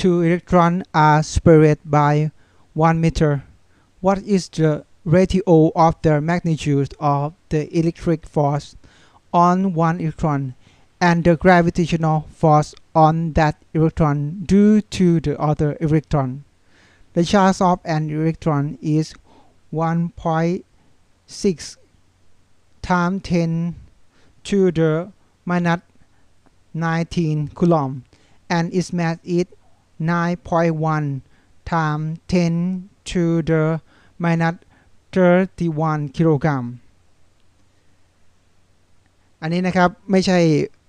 two electrons are separated by 1 meter. What is the ratio of the magnitude of the electric force on one electron and the gravitational force on that electron due to the other electron? The charge of an electron is 1.6 times 10 to the minus 19 coulomb and its mass is 9.1 times 10 to the minus 31กิโลกรัมอันนี้นะครับไม่ใช่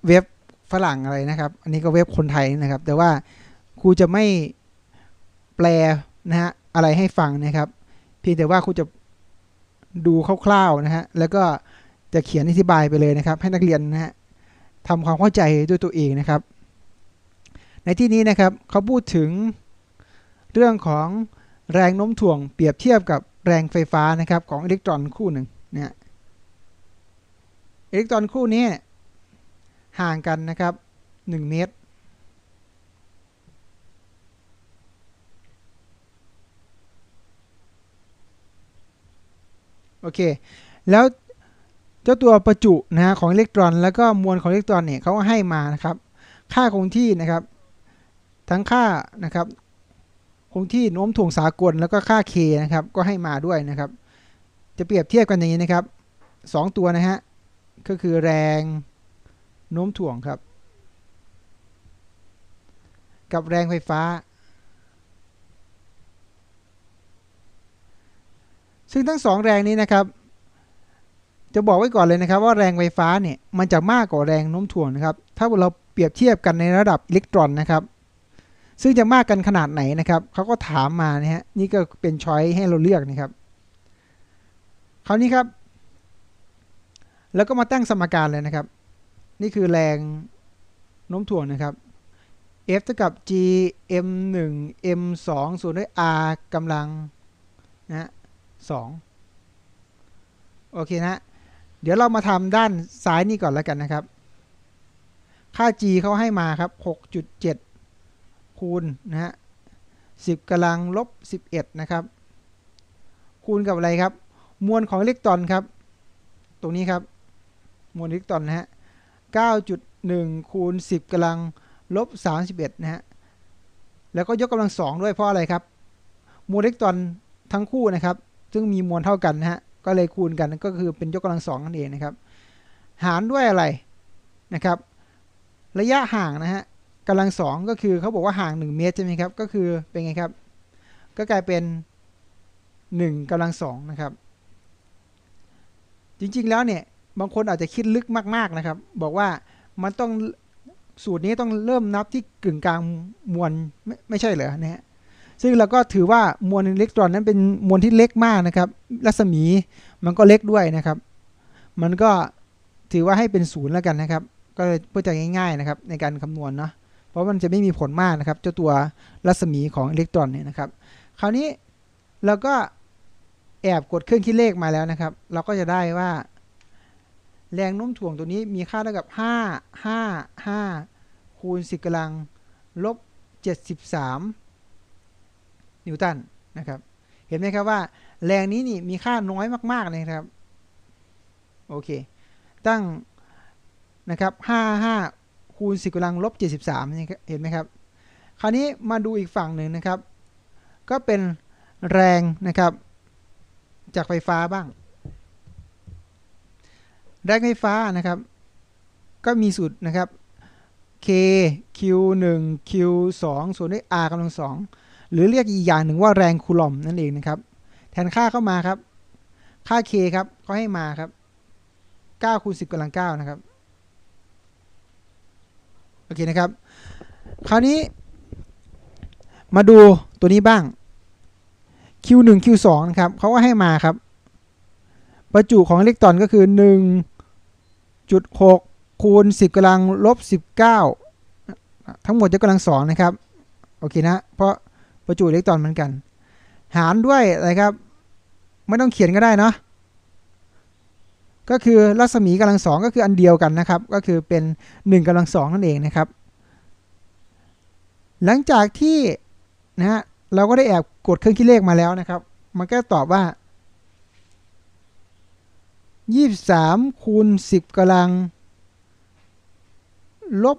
เว็บฝรั่งอะไรนะครับ อันนี้ก็เว็บคนไทยนะครับ แต่ว่าครูจะไม่แปลนะฮะอะไรให้ฟังนะครับ เพียงแต่ว่าครูจะดูคร่าวๆนะฮะ แล้วก็จะเขียนอธิบายไปเลยนะครับ ให้นักเรียนนะฮะทำความเข้าใจด้วยตัวเองนะครับ ในที่นี้นะครับเขาพูดถึงเรื่องของแรงโน้มถ่วงเปรียบเทียบกับแรงไฟฟ้านะครับของอิเล็กตรอนคู่หนึ่งเนะอิเล็กตรอนคู่นี้ห่างกันนะครับ 1 เมตร โอเค แล้วเจ้าตัวประจุนะฮะของอิเล็กตรอน แล้วก็มวลของอิเล็กตรอนเนี่ยเขาให้มานะครับ ค่าคงที่นะครับ ทั้งค่านะครับ คงที่โน้มถ่วงสากลแล้วก็ค่า k นะครับ ก็ให้มาด้วยนะครับ จะเปรียบเทียบกันอย่างนี้นะครับสองตัวนะฮะ ก็คือแรงโน้มถ่วงครับ กับแรงไฟฟ้า ซึ่งทั้งสองแรงนี้นะครับจะบอกไว้ก่อนเลยนะครับว่าแรงไฟฟ้าเนี่ยมันจะมากกว่าแรงโน้มถ่วงนะครับ ถ้าเราเปรียบเทียบกันในระดับอิเล็กตรอนนะครับ ซึ่งจะมากกันขนาดไหนนะครับเขาก็ถามมานะฮะนี่ก็เป็นช้อยให้เราเลือกนะครับคราวนี้ครับ แล้วก็มาตั้งสมการเลยนะครับ นี่คือแรงโน้มถ่วงนะครับ F เท่ากับ G m 1 m 2ส่วนด้วย r กำลังนะฮะ2โอเคนะ เดี๋ยวเรามาทำด้านซ้ายนี่ก่อนแล้วกันนะครับ ค่า g เขาให้มาครับ 6.7 คูณนะฮะ10กำลังลบ11นะครับ คูณกับอะไรครับ มวลของอิเล็กตรอนครับ ตรงนี้ครับ มวลอิเล็กตรอนนะฮะ9.1คูณ10กำลังลบ31นะฮะแล้วก็ยกกำลัง2ด้วยเพราะอะไรครับ มวลอิเล็กตรอนทั้งคู่นะครับ ซึ่งมีมวลเท่ากันนะฮะก็เลยคูณกันก็คือเป็นยกกำลัง2นั่นเองนะครับ หารด้วยอะไรนะครับ ระยะห่างนะฮะ กำลัง2ก็คือเขาบอกว่าห่าง 1 เมตรใช่ไหมครับ ก็คือเป็นไงครับ ก็กลายเป็น 1กำลัง2นะครับ จริงๆแล้วเนี่ยบางคนอาจจะคิดลึกมากๆนะครับ บอกว่ามันต้องสูตรนี้ต้องเริ่มนับที่กึ่งกลางมวลไม่ไม่ใช่เหรอนะฮะซึ่งเราก็ถือว่ามวลอิเล็กตรอนนั้นเป็นมวลที่เล็กมากนะครับ รัศมีมันก็เล็กด้วยนะครับ มันก็ถือว่าให้เป็นศูนย์แล้วกันนะครับ ก็เพื่อจะง่าย ๆนะครับ ในการคำนวณเนาะ เพราะมันจะไม่มีผลมากนะครับ เจ้าตัวรัศมีของอิเล็กตรอนเนี่ยนะครับ คราวนี้เราก็แอบกดเครื่องคิดเลขมาแล้วนะครับ เราก็จะได้ว่า แรงโน้มถ่วงตัวนี้มีค่าเท่ากับ 5 5 5 คูณ10กำลังลบ 73 นิวตันนะครับ เห็นไหมครับว่า แรงนี้นี่มีค่าน้อยมากๆเลยครับ โอเค ตั้งนะครับ 5 5 คูณ10กำลังลบ73นี่เห็นไหมครับ คราวนี้มาดูอีกฝั่งหนึ่งนะครับ ก็เป็นแรงนะครับจากไฟฟ้าบ้าง แรงไฟฟ้านะครับ ก็มีสูตรนะครับ k q 1 q 2ส่วนด้วย r กำลังสองหรือเรียกอีกอย่างหนึ่งว่าแรงคูลอมนั่นเองนะครับ แทนค่าเข้ามาครับ ค่า k ครับเขาให้มาครับ9คูณ10กำลัง9นะครับ อเคนะครับ คราวนี้ มาดูตัวนี้บ้าง q1 q2 นะครับเขาก็ให้มาครับ ประจุของอิเล็กตรอนก็คือ 1.6 คูณ 10กำลังลบ 19 ทั้งหมดจะกำลัง2นะครับ โอเคนะ เพราะประจุอิเล็กตรอนเหมือนกัน หารด้วยอะไรครับ ไม่ต้องเขียนก็ได้เนาะ ก็คือรัศมีกำลังสองก็คืออันเดียวกันนะครับ ก็คือเป็น1กำลังสองนั่นเองนะครับ หลังจากที่นะฮะเราก็ได้แอบกดเครื่องคิดเลขมาแล้วนะครับ มันก็ตอบว่า 23คูณ10กำลังลบ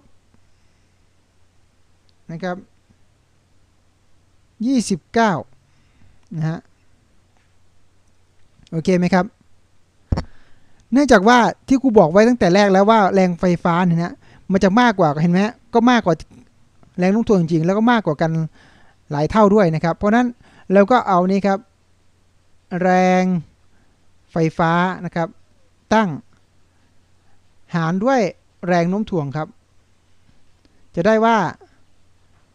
นะครับ29นะฮะโอเคไหมครับ เนื่องจากว่าที่ครูบอกไว้ตั้งแต่แรกแล้วว่าแรงไฟฟ้าเนี่ยนะมันจะมากกว่าเห็นไหมก็มากกว่าแรงโน้มถ่วงจริงๆ แล้วก็มากกว่ากันหลายเท่าด้วยนะครับ เพราะนั้นเราก็เอานี่ครับ แรงไฟฟ้านะครับ ตั้ง หารด้วยแรงโน้มถ่วงครับ จะได้ว่า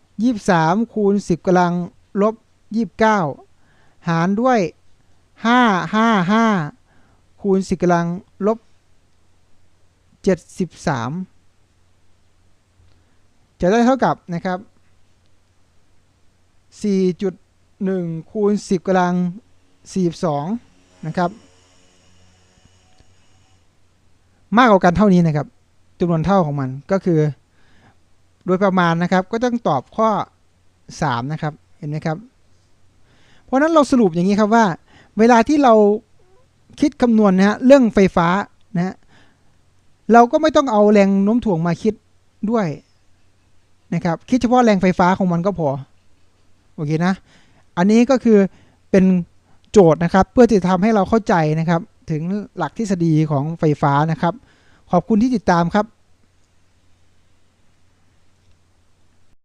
23คูณ10กำลังลบ 29 หารด้วย 555 คูณ10กำลังลบ 73 จะได้เท่ากับนะครับ 4.1 คูณ 10กำลัง 42 นะครับ มากกว่ากันเท่านี้นะครับจำนวนเท่าของมันก็คือ โดยประมาณนะครับก็ต้องตอบข้อ 3 นะครับ เห็นไหมครับ เพราะนั้นเราสรุปอย่างนี้ครับว่า เวลาที่เรา คิดคำนวณนะฮะเรื่องไฟฟ้านะฮะเราก็ไม่ต้องเอาแรงโน้มถ่วงมาคิดด้วยนะครับคิดเฉพาะแรงไฟฟ้าของมันก็พอโอเคนะ อันนี้ก็คือเป็นโจทย์นะครับ เพื่อจะทำให้เราเข้าใจนะครับ ถึงหลักทฤษฎีของไฟฟ้านะครับ ขอบคุณที่ติดตามครับ